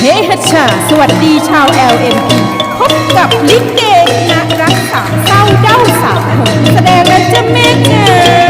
เฮ้ฮัชาสวัสดีชาว LMP พบกับลิเกนักรักษาเศร้าเด้าสาวแสดงและจะเมกเง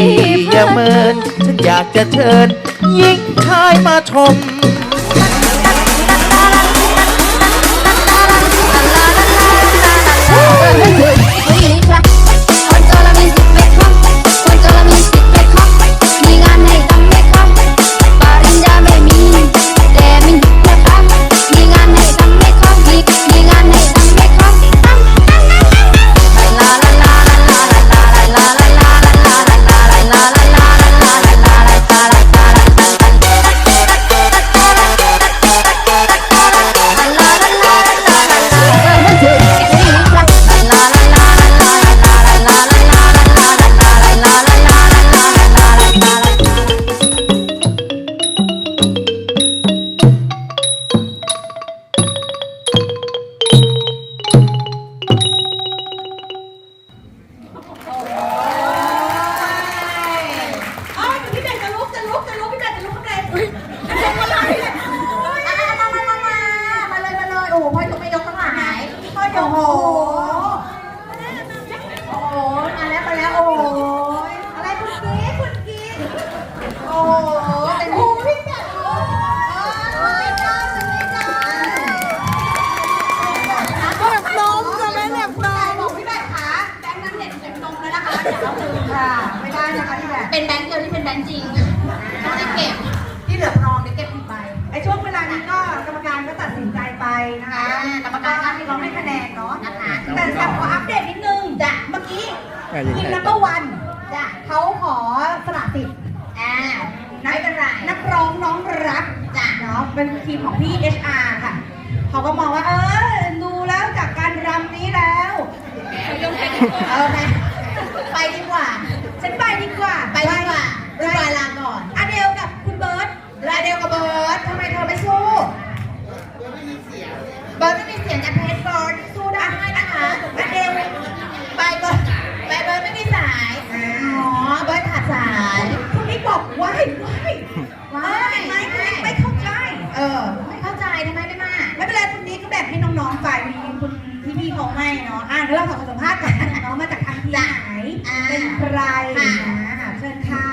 อย่าเมินฉันอยากจะเชิญยิ่งชายมาชม โอ้โหเป็นโอ้พี่แบงโอ้ไม่ได้ไม่ได้แบบนมจะไม่แบบนมบอกพี่แบงคะแบงค์นั้นเด็ดเด็ดนมแล้วนะคะอย่าเอาคืนค่ะ ไม่ได้นะคะพี่แบงเป็นแบงค์เดียวที่เป็นแบงค์จริงไม่ได้เก็บที่เหลือพร้อมได้เก็บผิดไปไอ้ช่วงเวลานี้ก็กรรมการก็ตัดสินใจไปนะคะอ่ากรรมการก็ให้เราให้คะแนนเนาะนะคะแต่แต่ขออัปเดตนิดนึงจ้ะเมื่อกี้อะยังไงทีมนัมเบอร์วันจ้ะเขาขอสละสิทธิ์ อ้าวไม่เป็นไร นักร้องน้องรัก จ้ะ เนาะเป็นทีมของพี่ HR ค่ะ เขาก็มองว่า เออ ดูแล้วจากการรำนี้แล้ว เอาไหมไปดีกว่า ฉันไปดีกว่าไป เขาให้เนาะอะเดี๋ยวเราขอสัมภาษณ์ก่อนนะน้องมาจากทางที่ไหนอ่าเป็นใครค่ะนะเชิญค่ะ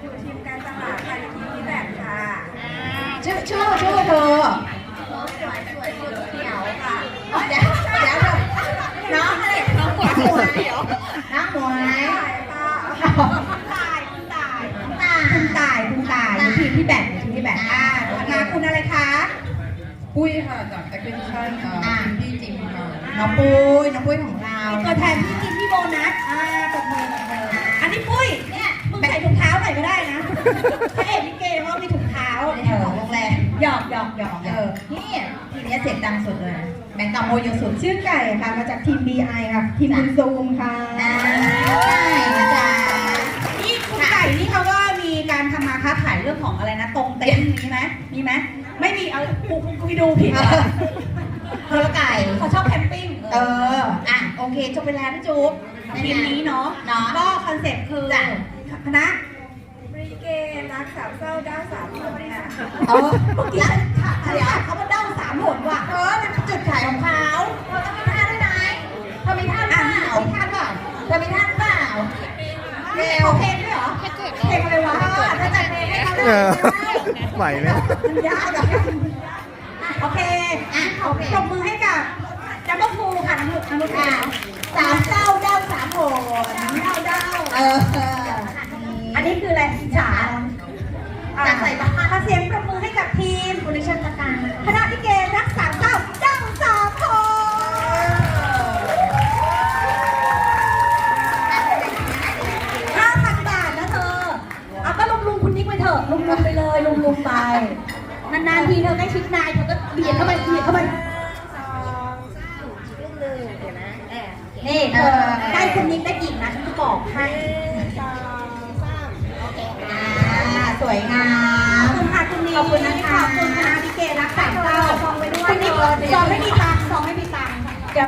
อยู่ทีมการตลาดค่ะทีมพี่แบงค่ะชื่อชื่อชื่อเธออ๋อเดี๋ยวเดี๋ยวน้องอะไรน้องหมวยน้องหมวยคุณ ปุ้ยค่ะจากแอคทิชั่นอ่าพี่จริงค่ะน้องปุ้ยน้องปุ้ยของเราตัวแทนพี่กินพี่โบนัสอ่าตบมือตบมืออันนี้ปุ้ยเนี่ยมึงใส่ถุงเท้าหน่อยก็ได้นะพระเอกลิเกเขามีถุงเท้าเออของโรงแรมหยอกหยอกหยอกเอเอออนี่ทีนี้เสียงดังสุดเลยแบงค์กาโมเยอะสุดชื่อไก่ค่ะมาจากทีม BI ค่ะทีมคุณซูมค่ะอ่า กูกูไปดูผิดเออเธอไก่เขาชอบแคมปิ้งเออ อะ โอเค จบไปแล้วพี่จุ๊บทีมนี้เนาะเนาะก็คอนเซ็ปต์คือจ้ะคณะริเกรักสามเศร้าด้าสามคนค่ะเออเมื่อกี้ฉันขาดเดี๋ยวเขามาเด้าสามหนว่ะ เออมันเป็นจุดขายของเขาเธอต้องมีท่าด้วยไหมเธอมีท่าหรือเปล่ามีท่าเปล่าเธอมีท่าหรือเปล่าเร็วเพลงด้วยเหรอเพลงอะไรวะเออเธอจัดเพลงให้เขาเลเอยอไหวไหมมันยากอะ โอเคอะโอเค ปรบมือให้กับดดับเบิลฟูค่ะน้ำลูกน้ำลูกอะสามเก้าเก้าสามโหสามเก้าเก้าเอออันนี้คืออะไรฉาจะใส่บ้าขอเสียงประมือให้กับทีมบุริชันตการคณะลิเกรักสามเก้าเก้าสามโหห้าพันบาทนะเธอเอาก็ลุงลุงคุณนิกไปเถอะลุงลุงไปเลยลุงลุงไป นานๆทีเธอได้ชิดนายเธอก็เบียดเข้าไปเบียดเข้าไปนี่เธอได้คุณนิกได้กี่นะฉันจะบอกให้อ่าสวยงามขอบคุณค่ะคุณนิกขอบคุณนะคะขอบคุณค่ะพี่เกรักสามเก้าซองไปด้วยคุณนิกซองไม่มีตังค์ซองไม่มีตังค์